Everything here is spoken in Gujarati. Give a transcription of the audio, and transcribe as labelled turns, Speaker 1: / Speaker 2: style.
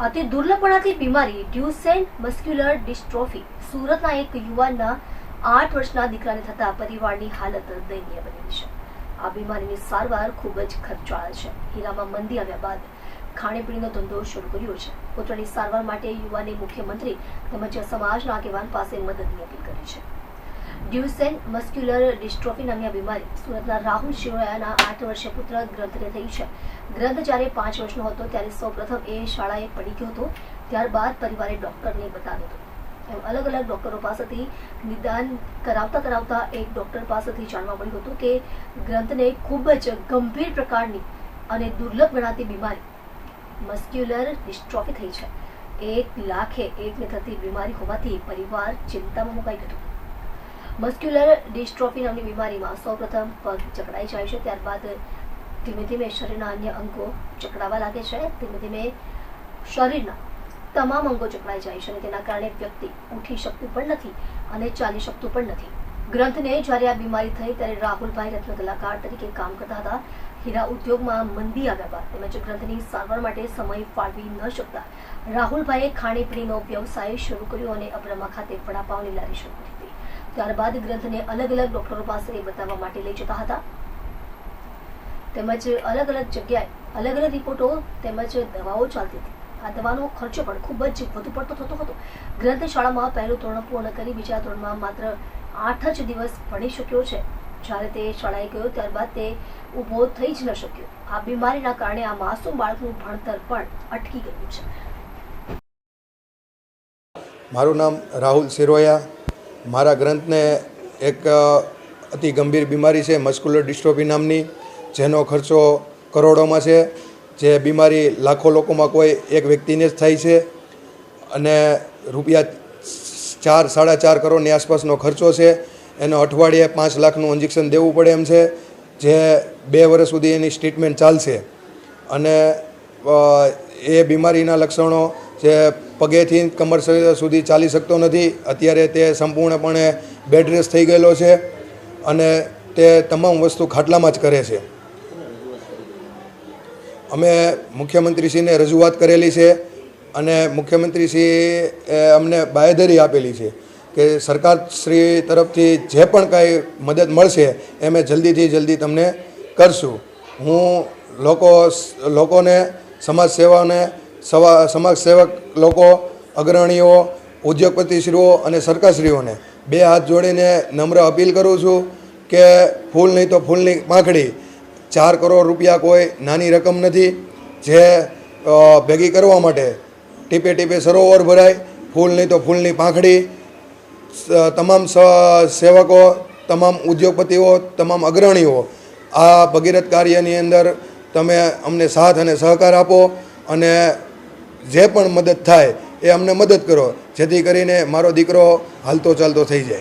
Speaker 1: અતિ દુર્લભપણાથી બીમારી, ડ્યુસેન મસ્ક્યુલર ડિસ્ટ્રોફી. સુરતના એક યુવાનના આઠ વર્ષના દીકરાને થતા પરિવારની હાલત દયનીય બની છે. આ બીમારીની સારવાર ખૂબ જ ખર્ચાળ છે. હીરામાં મંદી આવ્યા બાદ ખાણીપીણીનો ધંધો શરૂ કર્યો છે. પુત્રની સારવાર માટે યુવાને મુખ્યમંત્રી તેમજ સમાજના આગેવાન પાસે મદદની અપીલ કરી છે. ડ્યુસેન મસ્ક્યુલર ડિસ્ટ્રોફી નામની આ બીમારી સુરતના રાહુલ શિરોયાના આઠ વર્ષીય પુત્ર ગ્રંથને થઈ છે. ગ્રંથ જ્યારે પાંચ વર્ષનો હતો ત્યારે સૌપ્રથમ એ શાળાએ પડી ગયો હતો. ત્યારબાદ પરિવારે ડોક્ટરને બતાવ્યો હતો. એમ અલગ અલગ ડોક્ટરો પાસેથી નિદાન કરાવતા કરાવતા એક ડોક્ટર પાસેથી જાણવા મળ્યું હતું કે ગ્રંથને ખૂબ જ ગંભીર પ્રકારની અને દુર્લભ ગણાતી બીમારી મસ્ક્યુલર ડિસ્ટ્રોફી થઈ છે. એક લાખે એકને થતી બીમારી હોવાથી પરિવાર ચિંતામાં મુકાઈ ગયું હતું. મસ્ક્યુલર ડિસ્ટ્રોફી નામની બીમારીમાં સૌપ્રથમ પગ જકડાઈ જાય છે, ત્યારબાદ ધીમે ધીમે શરીરના અન્ય અંગો જકડાવા લાગે છે, ધીમે ધીમે શરીરના તમામ અંગો જકડાઈ જાય છે અને તેના કારણે વ્યક્તિ ઉઠી શકતું પણ નથી અને ચાલી શકતું પણ નથી. ગ્રંથને જ્યારે આ બીમારી થઈ ત્યારે રાહુલભાઈ રત્ન કલાકાર તરીકે કામ કરતા હતા. હીરા ઉદ્યોગમાં મંદી આવ્યા બાદ તેમજ ગ્રંથની સારવાર માટે સમય ફાળવી ન શકતા રાહુલભાઈએ ખાણીપીણીનો વ્યવસાય શરૂ કર્યો અને અબ્રમા ખાતે વડાપાવની લારી શરૂ કરી. ત્યારબાદ ગ્રંથને અલગ અલગ ડોક્ટરો પાસે બતાવવા માટે લઈ જતા હતા. તેમજ અલગ અલગ જગ્યાએ અલગ અલગ રિપોર્ટો તેમજ દવાઓ ચાલતી હતી. આ દવાનો ખર્ચો પણ ખૂબ જ વધુ પડતો થતો હતો. ગ્રંથશાળામાં પહેલું ધોરણ પૂર્ણ કરી બીજા ધોરણમાં માત્ર આઠ જ દિવસ ભણી શક્યો છે. જ્યારે તે શાળાએ ગયો ત્યારબાદ તે ઊભો થઈ જ ન શક્યો. આ બીમારીના કારણે આ માસૂમ બાળકનું ભણતર પણ અટકી ગયું છે.
Speaker 2: મારું નામ રાહુલ સિરોયા મારા ગ્રંથને એક અતિ ગંભીર બીમારી છે, મસ્ક્યુલર ડિસ્ટ્રોફી નામની, જેનો ખર્ચો કરોડોમાં છે, જે બીમારી લાખો લોકોમાં કોઈ એક વ્યક્તિને જ થાય છે, અને રૂપિયા ચાર, સાડા ચાર કરોડની આસપાસનો ખર્ચો છે, એનો અઠવાડિયે પાંચ લાખનું ઇન્જેક્શન દેવું પડે એમ છે, જે બે વર્ષ સુધી એની ટ્રીટમેન્ટ ચાલશે. અને એ બીમારીના લક્ષણો જે પગેથી કમર સુધી ચાલી શકતો નથી. અત્યારે તે સંપૂર્ણપણે બેડ રેસ્ટ થઈ ગયેલો છે અને તે તમામ વસ્તુ ખાટલામાં જ કરે છે. અમે મુખ્યમંત્રીશ્રીને રજૂઆત કરેલી છે અને મુખ્યમંત્રીશ્રીએ અમને બાંયધરી આપેલી છે કે સરકારશ્રી તરફથી જે પણ કાંઈ મદદ મળશે એ અમે જલ્દીથી જલ્દી તમને કરશું. હું લોકો લોકોને સમાજ સેવાને સવા સમાજ સેવક લોકો, અગ્રણીઓ, ઉદ્યોગપતિશ્રીઓ અને સરકારશ્રીઓને બે હાથ જોડીને નમ્ર અપીલ કરું છું કે ફૂલ નહીં તો ફૂલની પાંખડી ચાર કરોડ રૂપિયા કોઈ નાની રકમ નથી જે ભેગી કરવા માટે ટીપે ટીપે સરોવર ભરાય. ફૂલ નહીં તો ફૂલની પાંખડી તમામ સેવકો, તમામ ઉદ્યોગપતિઓ, તમામ અગ્રણીઓ, આ ભગીરથ કાર્યની અંદર તમે અમને સાથ અને સહકાર આપો અને જે પણ મદદ થાય એ અમને મદદ કરો. જેથી કરીને મારો દીકરો હાલતો ચાલતો થઈ જાય.